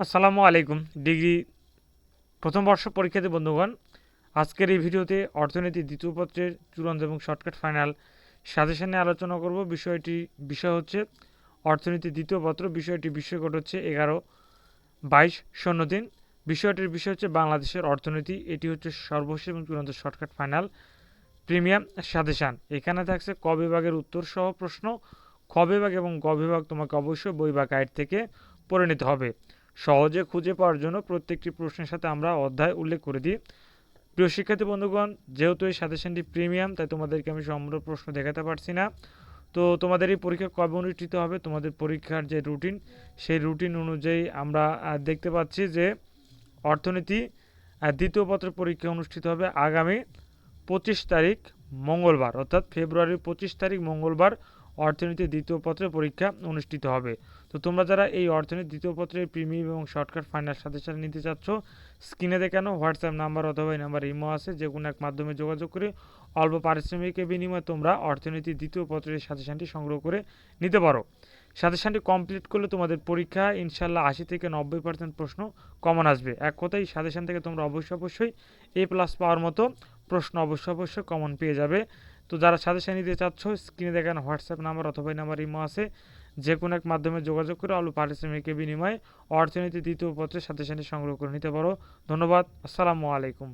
আসসালামু আলাইকুম, ডিগ্রি প্রথম বর্ষ পরীক্ষার্থী বন্ধুগণ। আজকের এই ভিডিওতে অর্থনীতি দ্বিতীয় পত্রের চূড়ান্ত এবং শর্টকাট ফাইনাল সাজেশন আলোচনা করব। বিষয়টি, বিষয় হচ্ছে অর্থনীতি দ্বিতীয় পত্র, বিষয়টি বিষয়কট হচ্ছে এগারো বাইশ শূন্য তিন। বিষয়টির বিষয় হচ্ছে বাংলাদেশের অর্থনীতি, এটি হচ্ছে সর্বশেষ এবং চূড়ান্ত শর্টকাট ফাইনাল প্রিমিয়াম সাজেশান। এখানে থাকছে ক বিভাগের উত্তর সহ প্রশ্ন। খ বিভাগ এবং গ বিভাগ তোমাকে অবশ্যই বই বা গাইড থেকে পড়ে নিতে হবে। সহজে খুঁজে পাওয়ার জন্য প্রত্যেকটি প্রশ্নের সাথে আমরা অধ্যায় উল্লেখ করে দিই। প্রিয় শিক্ষার্থী বন্ধুগণ, যেহেতু এই সাজেশনটি প্রিমিয়াম, তাই তোমাদেরকে আমি সম্পূর্ণ প্রশ্ন দেখাতে পারছি না। তো তোমাদের এই পরীক্ষা কবে অনুষ্ঠিত হবে? তোমাদের পরীক্ষার যে রুটিন, সেই রুটিন অনুযায়ী আমরা দেখতে পাচ্ছি যে অর্থনীতি দ্বিতীয় পত্র পরীক্ষা অনুষ্ঠিত হবে আগামী পঁচিশ তারিখ মঙ্গলবার, অর্থাৎ ফেব্রুয়ারির পঁচিশ তারিখ মঙ্গলবার অর্থনীতি দ্বিতীয় পত্রের পরীক্ষা অনুষ্ঠিত হবে। তো তোমরা যারা এই অর্থনীতি দ্বিতীয় পত্রের প্রিমিয়াম এবং শর্টকাট ফাইনাল সাথে সাথে নিতে চাচ্ছ, স্ক্রিনে দেখানো হোয়াটসঅ্যাপ নাম্বার অথবা এই নাম্বার ইমো আছে যে কোনো এক মাধ্যমে যোগাযোগ করে অল্প পারিশ্রমিকের বিনিময়ে তোমরা অর্থনীতি দ্বিতীয় পত্রের সাজেশনটি সংগ্রহ করে নিতে পারো। সাজেশনটি কমপ্লিট করলে তোমাদের পরীক্ষা ইনশাল্লাহ আশি থেকে নব্বই পার্সেন্ট প্রশ্ন কমন আসবে। এক কথায় সাজেশন থেকে তোমরা অবশ্যই অবশ্যই এ প্লাস পাওয়ার মতো প্রশ্ন অবশ্যই অবশ্যই কমন পেয়ে যাবে। তো যারা সাজেশন নিতে চাচ্ছ, স্ক্রিনে দেখেন হোয়াটসঅ্যাপ নাম্বার অথবা নাম্বার ইমো আছে। যে কোনো এক মাধ্যমে যোগাযোগ করে আলু পারিশ্রমিকের বিনিময়ে অর্থনীতি দ্বিতীয় পত্রের সাজেশনটি সংগ্রহ করে নিতে পারো। ধন্যবাদ, আসসালামু আলাইকুম।